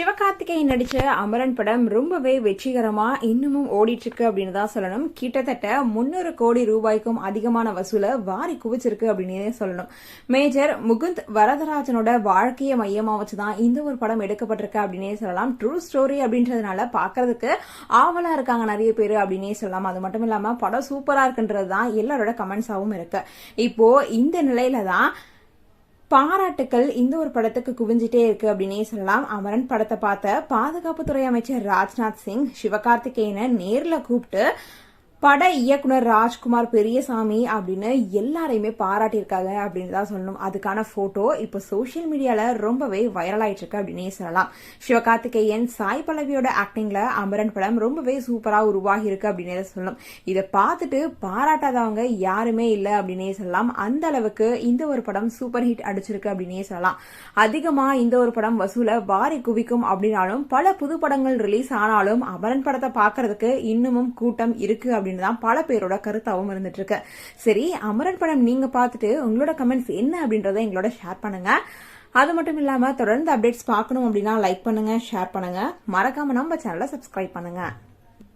சிவகார்த்திகேயன் நடிச்ச அமரன் படம் ரொம்பவே வெற்றிகரமா இன்னமும் ஓடிட்டு இருக்கு அப்படின்னு தான் சொல்லணும். கிட்டத்தட்ட முன்னூறு கோடி ரூபாய்க்கும் அதிகமான வசூலை வாரி குவிச்சிருக்கு அப்படின்னு சொல்லணும். மேஜர் முகுந்த் வரதராஜனோட வாழ்க்கையை மையமா வச்சுதான் இந்த ஒரு படம் எடுக்கப்பட்டிருக்கு அப்படின்னே சொல்லலாம். ட்ரூ ஸ்டோரி அப்படின்றதுனால பாக்குறதுக்கு ஆவலா இருக்காங்க நிறைய பேர் அப்படின்னே சொல்லலாம். அது மட்டும் இல்லாம படம் சூப்பரா இருக்குன்றது தான் எல்லாரோட கமெண்ட்ஸாவும் இருக்கு. இப்போ இந்த நிலையில தான் பாராட்டுக்கள் இந்த ஒரு படத்துக்கு குவிஞ்சிட்டே இருக்கு அப்படின்னே சொல்லலாம். அமரன் படத்தை பார்த்த பாதுகாப்புத்துறை அமைச்சர் ராஜ்நாத் சிங் சிவகார்த்திகேயனை நேரில் கூப்பிட்டு பட இயக்குனர் ராஜ்குமார் பெரியசாமி அப்படின்னு எல்லாரையுமே பாராட்டியிருக்காங்க அப்படின்னு தான் சொல்லணும். அதுக்கான போட்டோ இப்போ சோசியல் மீடியாவில் ரொம்பவே வைரல் ஆயிட்டு இருக்கு அப்படின்னே சொல்லலாம். சிவகார்த்திகேயன் சாய் பல்லவியோட ஆக்டிங்ல அமரன் படம் ரொம்பவே சூப்பராக உருவாகி இருக்கு அப்படின்னே சொல்லணும். இதை பார்த்துட்டு பாராட்டாதவங்க யாருமே இல்லை அப்படின்னே சொல்லலாம். அந்த அளவுக்கு இந்த ஒரு படம் சூப்பர் ஹிட் அடிச்சிருக்கு அப்படின்னே சொல்லலாம். அதிகமாக இந்த ஒரு படம் வசூலை வாரி குவிக்கும் அப்படின்னாலும் பல புது படங்கள் ரிலீஸ் ஆனாலும் அமரன் படத்தை பார்க்கறதுக்கு இன்னமும் கூட்டம் இருக்கு அப்படின்னு தான் பல பேரோட கருத்தாகவும் இருந்துட்டு இருக்கு சரி அமரன் படம் நீங்க பார்த்துட்டு உங்களோட கமெண்ட்ஸ் என்ன அப்படின்றத எங்களோட ஷேர் பண்ணுங்க. அது மட்டும் இல்லாம தொடர்ந்து அப்டேட்ஸ் பார்க்கணும் அப்படின்னா லைக் பண்ணுங்க ஷேர் பண்ணுங்க. மறக்காம நம்ம சேனலை சப்ஸ்கிரைப் பண்ணுங்க.